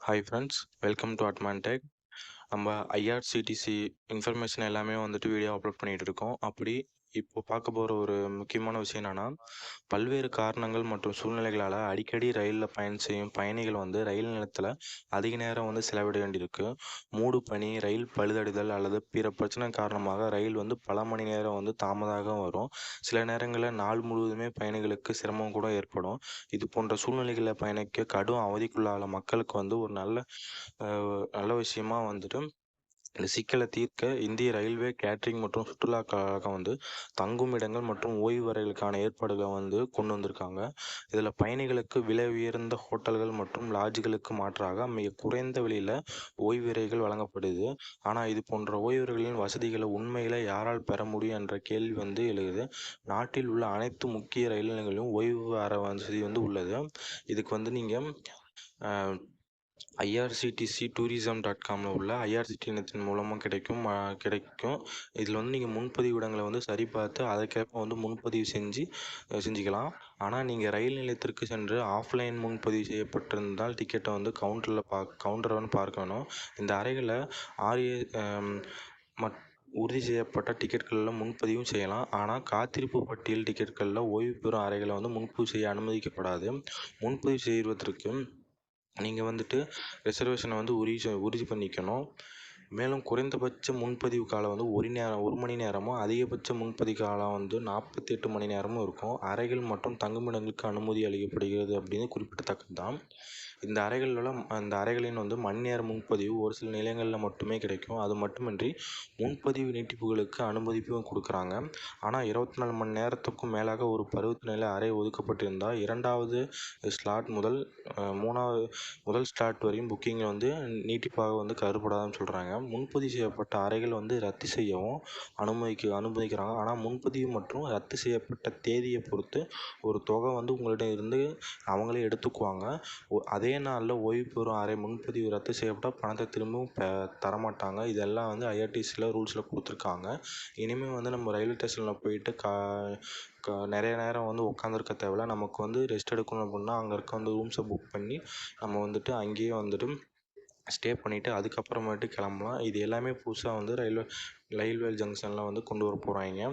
Hi friends welcome to Admantech நம்ம IRCTC information எல்லாமே வந்துட்டு வீடியோ அப்லோட் பண்ணிகிட்டு இருக்கோம். அப்படி இப்போ பார்க்க போகிற ஒரு முக்கியமான விஷயம் என்னென்னா பல்வேறு காரணங்கள் மற்றும் சூழ்நிலைகளால் அடிக்கடி ரயிலில் பயணம் செய்யும் பயணிகள் வந்து ரயில் நிலையத்தில் அதிக நேரம் வந்து செலவிட வேண்டியிருக்கு. மூடு பனி ரயில் பழுதடைதல் அல்லது பிற பிரச்சனை காரணமாக ரயில் வந்து பல மணி நேரம் வந்து தாமதாக வரும். சில நேரங்களில் நாள் முழுவதுமே பயணிகளுக்கு சிரமம் கூட ஏற்படும். இது போன்ற சூழ்நிலைகளில் பயணிக்க கடும் அவதிக்குள்ளான மக்களுக்கு வந்து ஒரு நல்ல நல்ல விஷயமா வந்துட்டு சிக்கலை தீர்க்க இந்திய ரயில்வே கேட்டரிங் மற்றும் சுற்றுலா கழகம் வந்து தங்குமிடங்கள் மற்றும் ஓய்வறைகளுக்கான ஏற்பாடுகளை வந்து கொண்டு வந்திருக்காங்க. இதில் பயணிகளுக்கு விலை உயர்ந்த ஹோட்டல்கள் மற்றும் லாட்ஜுகளுக்கு மாற்றாக மிக குறைந்த விலையில் ஓய்வறைகள் வழங்கப்படுது. ஆனால் இது போன்ற ஓய்வறைகளின் வசதிகளை உண்மையில் யாரால் பெற முடியும் என்ற கேள்வி வந்து எழுது நாட்டில் உள்ள அனைத்து முக்கிய ரயில் நிலையங்களிலும் ஓய்வு அறை வசதி வந்து உள்ளது. இதுக்கு வந்து நீங்கள் ஐஆர்சிடிசி டூரிசம் டாட் காமில் உள்ள ஐஆர்சிடி இனத்தின் மூலமாக கிடைக்கும் கிடைக்கும். இதில் வந்து நீங்கள் முன்பதிவு இடங்களை வந்து சரிபார்த்து அதுக்கேற்ப வந்து முன்பதிவு செஞ்சு செஞ்சுக்கலாம். ஆனால் நீங்கள் ரயில் நிலையத்திற்கு சென்று ஆஃப்லைன் முன்பதிவு செய்யப்பட்டிருந்தால் டிக்கெட்டை வந்து கவுண்டரில் பா கவுண்டரை வந்து பார்க்கணும் இந்த அறைகளை ஆர்ஏ மட் உறுதி செய்யப்பட்ட டிக்கெட்களில் முன்பதிவும் செய்யலாம். ஆனால் காத்திருப்பு பட்டியல் டிக்கெட்களில் ஓய்வு பெறும் அறைகளை வந்து முன்பதிவு செய்ய அனுமதிக்கப்படாது. முன்பதிவு செய்வதற்கு நீங்கள் வந்துட்டு ரிசர்வேஷனை வந்து உறுதி செ- உறுதி பண்ணிக்கணும். மேலும் குறைந்தபட்ச முன்பதிவு காலம் வந்து ஒரு நேரம் ஒரு மணி நேரமும் அதிகபட்ச முன்பதிவு காலம் வந்து நாற்பத்தி எட்டு மணி நேரமும் இருக்கும். அறைகள் மற்றும் தங்குமிடங்களுக்கு அனுமதி அளிக்கப்படுகிறது அப்படின்னு குறிப்பிடத்தக்கது தான் இந்த அறைகளில் அந்த அறைகளின் வந்து மணி நேர முன்பதிவு ஒரு சில நிலையங்களில் மட்டுமே கிடைக்கும். அது மட்டுமின்றி முன்பதிவு நீட்டிப்புகளுக்கு அனுமதிப்பும் கொடுக்குறாங்க. ஆனால் இருபத்தி நாலு மணி நேரத்துக்கும் மேலாக ஒரு பருவத்து நிலை அறை ஒதுக்கப்பட்டிருந்தால் இரண்டாவது ஸ்லாட் முதல் மூணாவது முதல் ஸ்லாட் வரையும் புக்கிங் வந்து நீட்டிப்பாக வந்து கருப்படாதுன்னு சொல்கிறாங்க முன்பதிவு செய்யப்பட்ட அறைகள் வந்து ரத்து செய்யவும் அனுமதிக்க அனுமதிக்கிறாங்க. ஆனால் முன்பதிவு மற்றும் ரத்து செய்யப்பட்ட தேதியை பொறுத்து ஒரு தொகை வந்து உங்கள்கிட்ட இருந்து அவங்களே எடுத்துக்குவாங்க. ஒ- அதே நாளில் ஓய்வு பெறும் அறை முன்பதிவு ரத்து செய்யப்பட்டால் பணத்தை திரும்பவும் தரமாட்டாங்க. இதெல்லாம் வந்து ஐஆர்டிசியில் ரூல்ஸில் கொடுத்துருக்காங்க. இனிமேல் வந்து நம்ம ரயில்வே ஸ்டேஷனில் போயிட்டு கா க நிறைய நேரம் வந்து உட்காந்துருக்க தேவையில்ல. நமக்கு வந்து ரெஸ்ட் எடுக்கணும் அப்படின்னா அங்கே இருக்க வந்து ரூம்ஸை புக் பண்ணி நம்ம வந்துட்டு அங்கேயே வந்துட்டு ஸ்டே பண்ணிவிட்டு அதுக்கப்புறமேட்டு கிளம்பலாம். இது எல்லாமே புதுசாக வந்து ரயில்வே ரயில்வே ஜங்ஷனில் வந்து கொண்டு வர போகிறாங்க